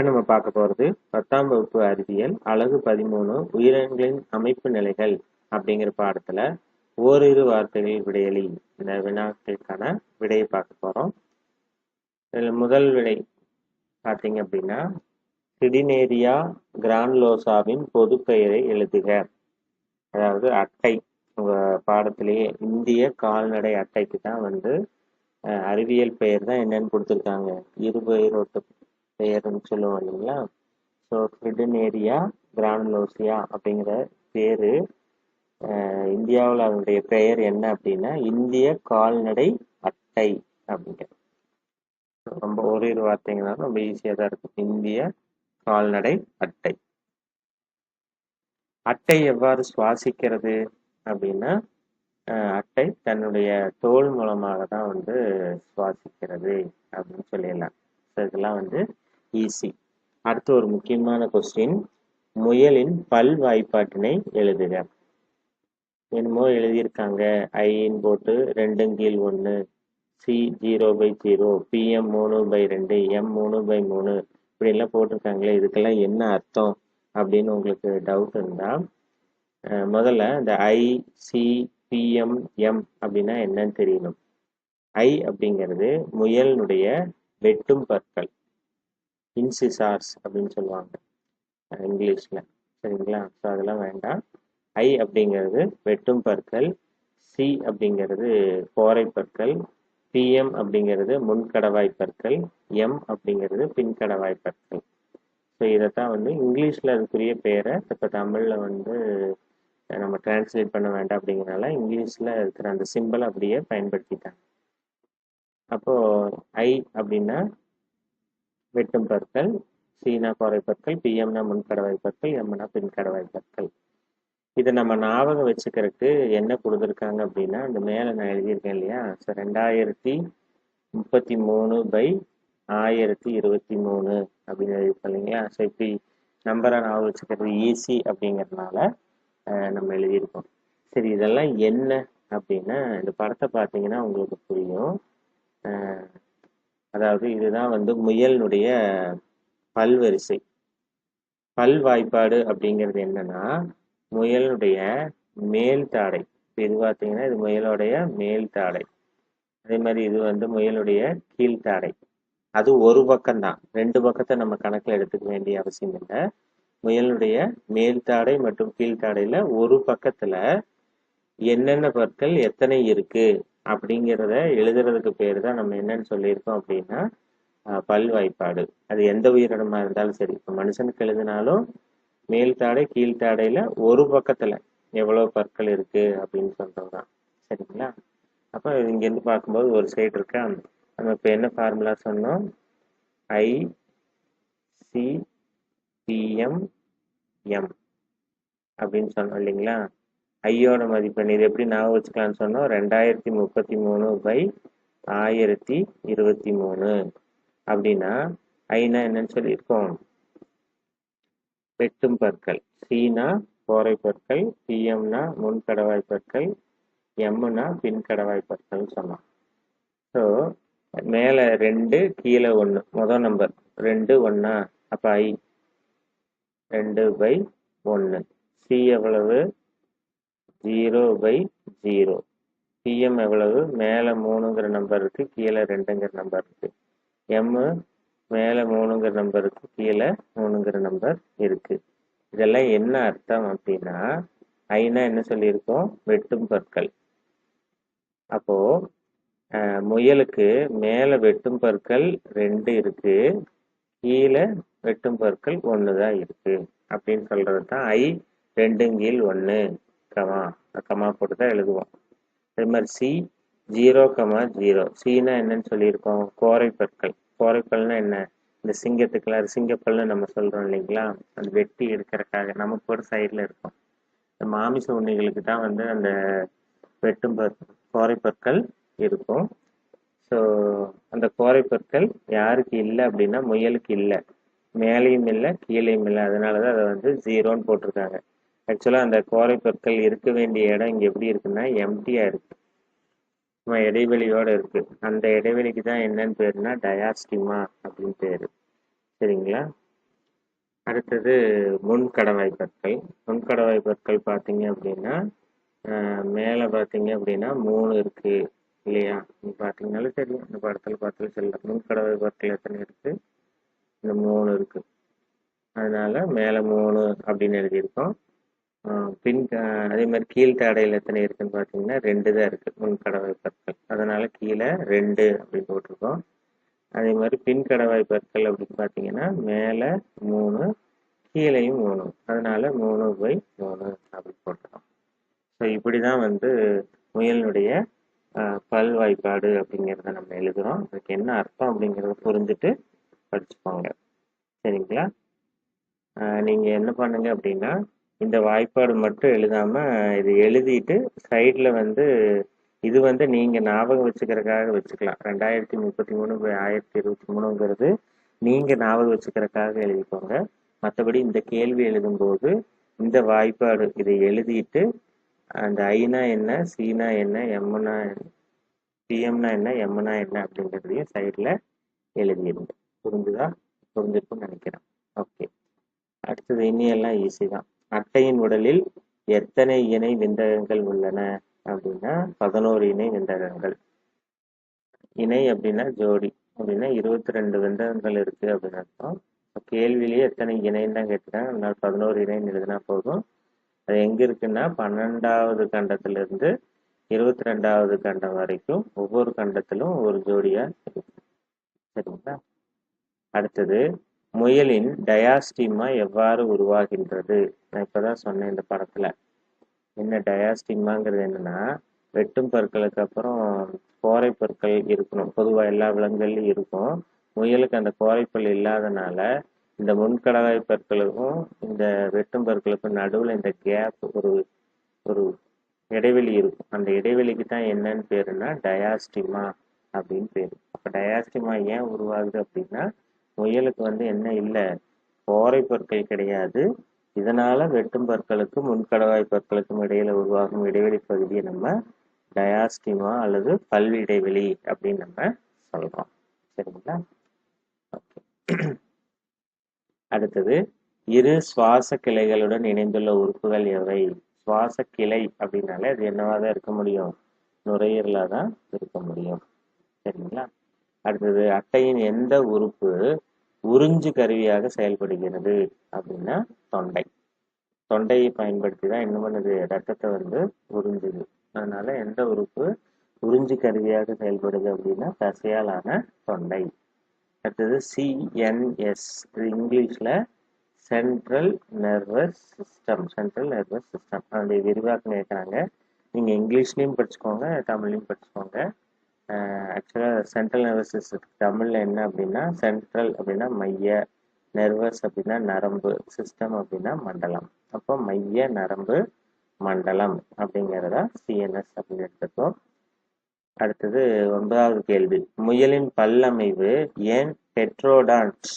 இப்போ நம்ம பார்க்க போகிறது பத்தாம் வகுப்பு அறிவியல் அழகு பதிமூணு உயிரினங்களின் அமைப்பு நிலைகள் அப்படிங்கிற பாடத்தில் ஓரிரு வார்த்தைகள் விடையளி இந்த வினாக்களுக்கான விடையை பார்க்க போகிறோம் இதில் முதல் விடை பார்த்தீங்க அப்படின்னா சிடினேரியா கிரான்லோசாவின் பொது பெயரை எழுதுக. அதாவது அட்டை உங்கள் பாடத்திலேயே இந்திய கால்நடை அட்டைக்கு தான் வந்து அறிவியல் பெயர் தான் என்னன்னு கொடுத்துருக்காங்க. இருபெயரோட்டு பெயர்னு சொல்லுவோம் இல்லைங்களா? ஸோ ஃபிடினேரியா கிரானுலோசியா அப்படிங்கிற பேர் இந்தியாவில் அதனுடைய பெயர் என்ன அப்படின்னா இந்திய கால்நடை அட்டை அப்படிங்கிறது ரொம்ப ஓரிரு வார்த்தைங்கனாலும் ரொம்ப ஈஸியாக தான் இருக்கும். இந்திய கால்நடை அட்டை. அட்டை எவ்வாறு சுவாசிக்கிறது அப்படின்னா அஹ், அட்டை தன்னுடைய தோல் மூலமாக தான் வந்து சுவாசிக்கிறது அப்படின்னு சொல்லிடலாம். ஸோ இதெல்லாம் வந்து ஈஸி அடுத்து ஒரு முக்கியமான கொஸ்டின் முயலின் பல் வாய்ப்பாட்டினை எழுதுக. என்னமோ எழுதியிருக்காங்க. ஐன்னு போட்டு ரெண்டும் கீழ் ஒன்று C zero by zero PM மூணு பை ரெண்டு. எம் மூணு பை மூணு. இப்படிலாம் போட்டிருக்காங்களே இதுக்கெல்லாம் என்ன அர்த்தம் அப்படின்னு உங்களுக்கு டவுட் இருந்தால் முதல்ல இந்த ஐ சி பிஎம் எம் அப்படின்னா என்னன்னு தெரியணும். ஐ அப்படிங்கிறது முயலினுடைய வெட்டும் பற்கள். இன்சிசார்ஸ் அப்படின்னு சொல்லுவாங்க. இங்கிலீஷில். சரிங்களா? ஸோ அதெல்லாம் வேண்டாம். ஐ அப்படிங்கிறது வெட்டும் பற்கள் சி அப்படிங்கிறது கோரை பற்கள் பிஎம் அப்படிங்கிறது முன்கடவாய் பற்கள் எம் அப்படிங்கிறது பின்கடவாய் பற்கள். ஸோ இதைத்தான் வந்து இங்கிலீஷில் அதுக்குரிய பேரை இப்போ தமிழில் வந்து நம்ம டிரான்ஸ்லேட் பண்ண வேண்டாம் அப்படிங்கிறனால இங்கிலீஷில் இருக்கிற அந்த சிம்பிள் அப்படியே பயன்படுத்திட்டாங்க. அப்போது ஐ அப்படின்னா வெட்டும் பற்கள் சீனா கோரை பற்கள் பிஎம்னா முன்கடவாய் பற்கள் எம்னா பின்கடவாய் பற்கள். இதை நம்ம ஞாபகம் வச்சுக்கிறதுக்கு என்ன கொடுத்துருக்காங்க அப்படின்னா அந்த மேலே நான் எழுதியிருக்கேன் இல்லையா? ஸோ ரெண்டாயிரத்தி முப்பத்தி மூணு பை ஆயிரத்தி இருபத்தி மூணு அப்படின்னு எழுதியிருக்கோம் இல்லைங்களா? ஸோ இப்படி நம்பரை ஞாபகம் வச்சுக்கிறது ஈஸி அப்படிங்கிறதுனால நம்ம எழுதியிருக்கோம். சரி இதெல்லாம் என்ன அப்படின்னா இந்த படத்தை பார்த்தீங்கன்னா உங்களுக்கு புரியும். அதாவது இதுதான் வந்து முயலினுடைய பல்வரிசை. பல் வாய்ப்பாடு அப்படிங்கிறது என்னன்னா முயலுடைய மேல் தாடை. இது பார்த்தீங்கன்னா இது முயலுடைய மேல் தாடை. அதே மாதிரி இது வந்து முயலுடைய கீழ்த்தாடை அது ஒரு பக்கம்தான். ரெண்டு பக்கத்தை நம்ம கணக்கில் எடுத்துக்க வேண்டிய அவசியம் இல்லை. முயலுடைய மேல் தாடை மற்றும் கீழ்த்தாடையில ஒரு பக்கத்துல என்னென்ன பற்கள் எத்தனை இருக்கு? அப்படிங்கிறத எழுதுறதுக்கு பேர் தான் நம்ம என்னன்னு சொல்லியிருக்கோம் அப்படின்னா பல்வாய்ப்பாடு. பல் வாய்ப்பாடு அது எந்த உயிரினமாக இருந்தாலும் சரி இப்போ மனுஷனுக்கு எழுதினாலும் மேல் தாடை கீழ்த்தாடையில் ஒரு பக்கத்தில் எவ்வளோ பற்கள் இருக்குது அப்படின்னு சொல்றதுதான். சரிங்களா? அப்போ இங்கேருந்து பார்க்கும்போது ஒரு சைடு இருக்கா. நம்ம இப்போ என்ன ஃபார்முலா சொன்னோம்? ஐ சி பிஎம் எம் அப்படின்னு சொன்னோம் இல்லைங்களா? ஐயோட மதிப்பெண். இது எப்படி ஞாபகம் வச்சுக்கலாம்னு சொன்னோம். ரெண்டாயிரத்தி முப்பத்தி மூணு பை ஆயிரத்தி இருபத்தி மூணு. அப்படின்னா ஐனா என்னன்னு சொல்லியிருக்கோம். வெட்டும் பற்கள். சீனா கோரை பற்கள். பிஎம்னா முன்கடவாய் பற்கள். எம்னா பின்கடவாய் பற்கள் சொன்னோம். ஸோ மேலே ரெண்டு கீழே ஒன்று மொதல் நம்பர் ரெண்டு ஒன்றா அப்போ ஐ. ரெண்டு பை ஒன்று சி எவ்வளவு? Zero by zero. பிஎம் எவ்வளவு? மேலே மூணுங்கிற நம்பர் இருக்கு கீழே ரெண்டுங்கிற நம்பர் இருக்கு. எம்மு மேலே மூணுங்கிற நம்பர் இருக்கு கீழே மூணுங்கிற நம்பர் இருக்கு. இதெல்லாம் என்ன அர்த்தம் அப்படின்னா ஐனா என்ன சொல்லியிருக்கோம்? வெட்டும் பற்கள். அப்போ முயலுக்கு மேலே வெட்டும் பற்கள் ரெண்டு இருக்கு கீழே வெட்டும் பற்கள் ஒன்று தான் இருக்கு. அப்படின்னு சொல்றது தான் ஐ ரெண்டு கீழ் ஒன்று கமா கமா போட்டு தான் எழுதுவோம். அதே மாதிரி சி ஜீரோ கமா ஜீரோ சீனா என்னன்னு சொல்லியிருக்கோம். கோரை பற்கள் என்ன? இந்த சிங்கத்துக்கெல்லாம் சிங்கப்பல்னு நம்ம சொல்றோம் இல்லைங்களா? அந்த வெட்டி எடுக்கிறக்காக நமக்கு ஒரு சைடில் இருக்கும். இந்த மாமிச உண்ணிகளுக்கு தான் வந்து அந்த வெட்டும் கோரைப்பற்கள் இருக்கும். ஸோ அந்த கோரைப்பற்கள் யாருக்கு இல்லை அப்படின்னா முயலுக்கு இல்லை. மேலேயும் இல்லை கீழேயும் இல்லை. அதனால தான் அதை வந்து ஜீரோன்னு போட்டிருக்காங்க. ஆக்சுவலாக அந்த கோரை பொருட்கள் இருக்க வேண்டிய இடம் இங்கே எப்படி இருக்குன்னா எம்டியாக இருக்கு. சும்மா இடைவெளியோட இருக்குது அந்த இடைவெளிக்கு தான் என்னன்னு பேருனா டயாஸ்டிமா அப்படின்னு பேர். சரிங்களா? அடுத்தது முன்கடவாய் பொருட்கள். முன்கடவாய் பொருட்கள் பார்த்தீங்க அப்படின்னா மேலே பார்த்தீங்க அப்படின்னா மூணு இருக்குது இல்லையா? நீ பார்த்தீங்கனாலும் தெரியும் இந்த படத்தில் பார்த்தாலும் சொல்லலாம் முன்கடவாய் பொருட்கள் எத்தனை இருக்குது இந்த மூணு இருக்குது அதனால் மேலே மூணு அப்படின்னு எழுதியிருக்கோம். பின் அதே மாதிரி கீழ்த்தாடையில் எத்தனை இருக்குன்னு பார்த்தீங்கன்னா ரெண்டு தான் இருக்குது முன் கடவாய் பற்கள். அதனால் கீழே ரெண்டு அப்படின்னு போட்டிருக்கோம். அதே மாதிரி பின் கடவாய் பற்கள் அப்படின்னு பார்த்தீங்கன்னா மேலே மூணு கீழேயும் மூணு. அதனால் மூணு பை மூணு அப்படின்னு போட்டுருக்கோம். ஸோ இப்படி தான் வந்து முயலினுடைய பல் வாய்ப்பாடு அப்படிங்கிறத நம்ம எழுதுகிறோம் அதுக்கு என்ன அர்த்தம் அப்படிங்கிறத புரிஞ்சுட்டு படிச்சுப்பாங்க சரிங்களா? நீங்கள் என்ன பண்ணுங்க அப்படின்னா இந்த வாய்ப்பாடு மட்டும் எழுதாம இது எழுதிட்டு சைடில் வந்து இது வந்து நீங்க ஞாபகம் வச்சுக்கிறதுக்காக வச்சுக்கலாம். ரெண்டாயிரத்தி முப்பத்தி மூணு பை ஆயிரத்தி இருபத்தி மூணுங்கிறது நீங்க ஞாபகம் வச்சுக்கிறதுக்காக எழுதிக்கோங்க. மற்றபடி இந்த கேள்வி எழுதும்போது இந்த வாய்ப்பாடு இதை எழுதிட்டு அந்த ஐனா என்ன சீனா என்ன எம்னா பிஎம்னா என்ன எம்னா என்ன அப்படிங்கிறதையும் சைடில் எழுதிடுங்க. புரிஞ்சுதா? புரிஞ்சிருக்கும்னு நினைக்கிறேன். ஓகே அடுத்தது இனியெல்லாம் ஈஸி தான். அட்டையின் உடலில் எத்தனை இணை விந்தகங்கள் உள்ளன அப்படின்னா பதினோரு இணை விந்தகங்கள். இணை அப்படின்னா ஜோடி. அப்படின்னா இருபத்தி ரெண்டு விந்தகங்கள் இருக்கு அப்படின்னு அர்த்தம். கேள்வியிலேயே எத்தனை இணைன்னு தான் கேட்டுருக்காங்க அதனால பதினோரு இணைன்னு எழுதினா போதும். அது எங்க இருக்குன்னா பன்னெண்டாவது கண்டத்துல இருந்து இருபத்தி ரெண்டாவது கண்டம் வரைக்கும் ஒவ்வொரு கண்டத்திலும் ஒரு ஜோடியா இருக்கு. சரிங்களா? அடுத்தது முயலின் டயாஸ்டிமா எவ்வாறு உருவாகின்றது? நான் இப்பதான் சொன்னேன் இந்த படத்துல. என்ன டயாஸ்டிமாங்கிறது என்னன்னா வெட்டும் பற்களுக்கு அப்புறம் கோரை பற்கள் இருக்கணும். பொதுவாக எல்லா விலங்குகள்லையும் இருக்கும். முயலுக்கு அந்த கோரைப்பல் இல்லாதனால இந்த முன்கடவாய் பற்களுக்கும் இந்த வெட்டும் பற்களுக்கும் நடுவில் இந்த கேப் ஒரு ஒரு இடைவெளி இருக்கும். அந்த இடைவெளிக்கு தான் என்னன்னு பேருன்னா டயாஸ்டிமா அப்படின்னு பேர். இப்போ டயாஸ்டிமா ஏன் உருவாகுது அப்படின்னா முயலுக்கு வந்து என்ன இல்லை? கோரை பற்கள் கிடையாது. இதனால வெட்டும் பற்களுக்கும் முன்கடவாய் பற்களுக்கும் இடையில உருவாகும் இடைவெளி பகுதியை நம்ம டயாஸ்டிமா அல்லது பல் இடைவெளி அப்படின்னு நம்ம சொல்றோம். சரிங்களா? ஓகே அடுத்தது இரு சுவாச கிளைகளுடன் இணைந்துள்ள உறுப்புகள் எவை? சுவாச கிளை அப்படின்னாலே அது என்னவா தான் இருக்க முடியும்? நுரையீரலாக தான் இருக்க முடியும். சரிங்களா? அடுத்தது அட்டையின் எந்த உறுப்பு உறிஞ்சு கருவியாக செயல்படுகிறது அப்படின்னா தொண்டை. தொண்டையை பயன்படுத்தி தான் என்ன பண்ணுது? ரத்தத்தை வந்து உறிஞ்சுது. அதனால எந்த உறுப்பு உறிஞ்சு கருவியாக செயல்படுது அப்படின்னா தசையாலான தொண்டை. அடுத்தது சிஎன்எஸ் இது இங்கிலீஷில் central nervous system central nervous system அந்த விரிவாக்கம் கேட்குறாங்க. நீங்கள் இங்கிலீஷ்லேயும் படிச்சுக்கோங்க தமிழ்லையும் படிச்சுக்கோங்க. ஆக்சுவலாக சென்ட்ரல் நர்வஸ் சிஸ்டத்துக்கு தமிழில் என்ன அப்படின்னா சென்ட்ரல் அப்படின்னா மைய நர்வஸ் அப்படின்னா நரம்பு சிஸ்டம் அப்படின்னா மண்டலம். அப்போ மைய நரம்பு மண்டலம் அப்படிங்கிறதா சிஎன்எஸ் அப்படின்னு எடுத்துக்கோம். அடுத்தது ஒன்பதாவது கேள்வி. முயலின் பல்லமைவு ஏன் பெட்ரோடான்ட்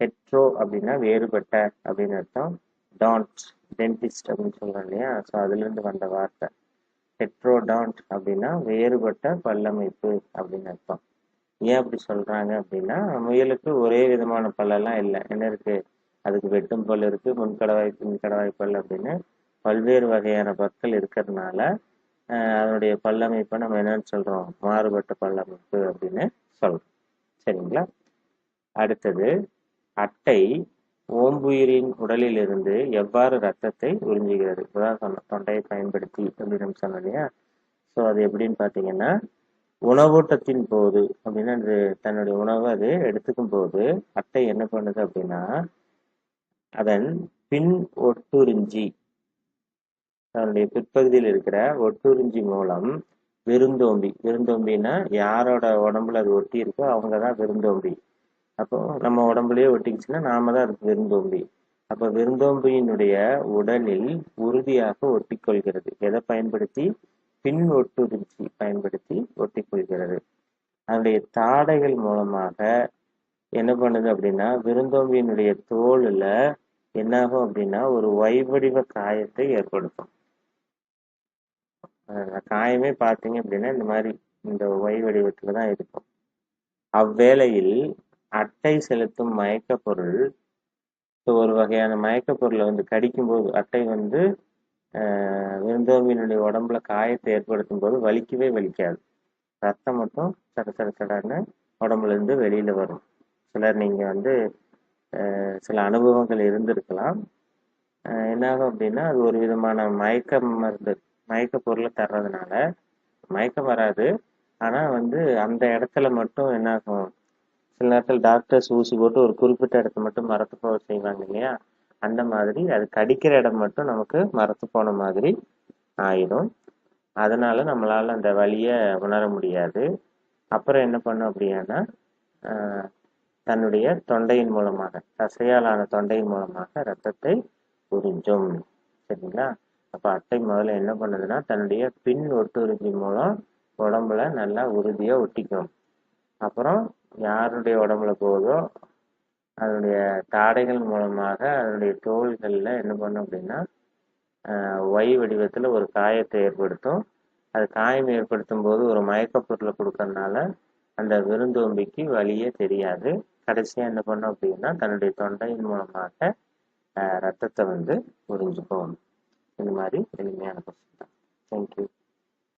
பெட்ரோ அப்படின்னா வேறுபட்ட அப்படின்னு அர்த்தம். டான்ட் டென்டிஸ்ட் அப்படின்னு சொல்கிறோம் இல்லையா? ஸோ அதுலேருந்து வந்த வார்த்தை. ஹெட்ரோடான்ட் அப்படின்னா வேறுபட்ட பல்லமைப்பு அப்படின்னு அர்த்தம். ஏன் அப்படி சொல்றாங்க அப்படின்னா முயலுக்கு ஒரே விதமான பல்லெல்லாம் இல்லை. என்ன இருக்கு? அதுக்கு வெட்டும் பல் இருக்கு முன்கடவாய் பின்கடவாய் பல் அப்படின்னு பல்வேறு வகையான பற்கள் இருக்கிறதுனால அதனுடைய பல்லமைப்பை நம்ம என்னன்னு சொல்றோம்? மாறுபட்ட பல்லமைப்பு அப்படின்னு சொல்றோம். சரிங்களா? அடுத்தது அட்டை ஓம்புயிரின் உடலில் இருந்து எவ்வாறு ரத்தத்தை உறிஞ்சுகிறது? இப்போதான் சொன்ன தொண்டையை பயன்படுத்தி அப்படின்னு சொன்னோம் இல்லையா? ஸோ அது எப்படின்னு பார்த்தீங்கன்னா உணவூட்டத்தின் போது அப்படின்னா அது தன்னுடைய உணவை அது எடுத்துக்கும் போது அட்டை என்ன பண்ணுது அப்படின்னா அதன் பின் ஒட்டுறிஞ்சி அதனுடைய பிற்பகுதியில் இருக்கிற ஒட்டுறிஞ்சி மூலம் விருந்தோம்பி விருந்தோம்பின்னா யாரோட உடம்புல அது ஒட்டி இருக்கோ அவங்க தான் விருந்தோம்பி. அப்போ நம்ம உடம்புலயே ஒட்டிக்கிச்சுன்னா நாம தான் அதுக்கு விருந்தோம்பி அப்போ விருந்தோம்பியினுடைய உடலில் உறுதியாக ஒட்டிக்கொள்கிறது. எதை பயன்படுத்தி? பின் ஒட்டுதிர்ச்சி பயன்படுத்தி ஒட்டிக்கொள்கிறது. அதனுடைய தாடைகள் மூலமாக என்ன பண்ணுது அப்படின்னா விருந்தோம்பியினுடைய தோலில் என்னாகும் அப்படின்னா ஒரு வைவடிவ காயத்தை ஏற்படுத்தும். காயமே பார்த்தீங்க அப்படின்னா இந்த மாதிரி இந்த ஒய் வடிவத்துல தான் இருக்கும். அவ்வேளையில் அட்டை செலுத்தும் மயக்க பொருள். ஸோ ஒரு வகையான மயக்கப்பொருளை வந்து கடிக்கும்போது அட்டை வந்து ஆஹ், விருந்தோம்பியினுடைய உடம்புல காயத்தை ஏற்படுத்தும் போது வலிக்கவே வலிக்காது. ரத்தம் மட்டும் சட சட சடன்னு உடம்புல இருந்து வெளியில வரும். சிலர் நீங்க வந்து சில அனுபவங்கள் இருந்திருக்கலாம். என்னாகும் அப்படின்னா அது ஒரு விதமான மயக்க மருந்து மயக்க பொருளை தர்றதுனால மயக்கம் வராது. ஆனா வந்து அந்த இடத்துல மட்டும் என்னாகும் சில நேரத்தில் டாக்டர்ஸ் ஊசி போட்டு ஒரு குறிப்பிட்ட இடத்த மட்டும் மரத்து போக செய்வாங்க இல்லையா? அந்த மாதிரி அது கடிக்கிற இடம் மட்டும் நமக்கு மரத்து போன மாதிரி ஆயிடும். அதனால நம்மளால அந்த வழியை உணர முடியாது. அப்புறம் என்ன பண்ணும் அப்படின்னா தன்னுடைய தொண்டையின் மூலமாக தசையாலான தொண்டையின் மூலமாக ரத்தத்தை உறிஞ்சும். சரிங்களா? அப்போ அட்டை முதல்ல என்ன பண்ணுதுன்னா தன்னுடைய பின் ஒட்டுறுதி மூலம் உடம்புல நல்லா உறுதியாக ஒட்டிக்கும். அப்புறம் யாருடைய உடம்புல போகுதோ அதனுடைய தாடைகள் மூலமாக அதனுடைய தோள்களில் என்ன பண்ணும் அப்படின்னா ஒய் வடிவத்தில் ஒரு காயத்தை ஏற்படுத்தும். அது காயம் ஏற்படுத்தும் போது ஒரு மயக்கப் பொருளை கொடுக்கறதுனால அந்த விருந்தோம்பிக்கு வழியே தெரியாது. கடைசியாக என்ன பண்ணும் அப்படின்னா தன்னுடைய தொண்டையின் மூலமாக ரத்தத்தை வந்து உறிஞ்சுக்கும். இந்த மாதிரி எளிமையான கொஸ்டின் தான். தேங்க்யூ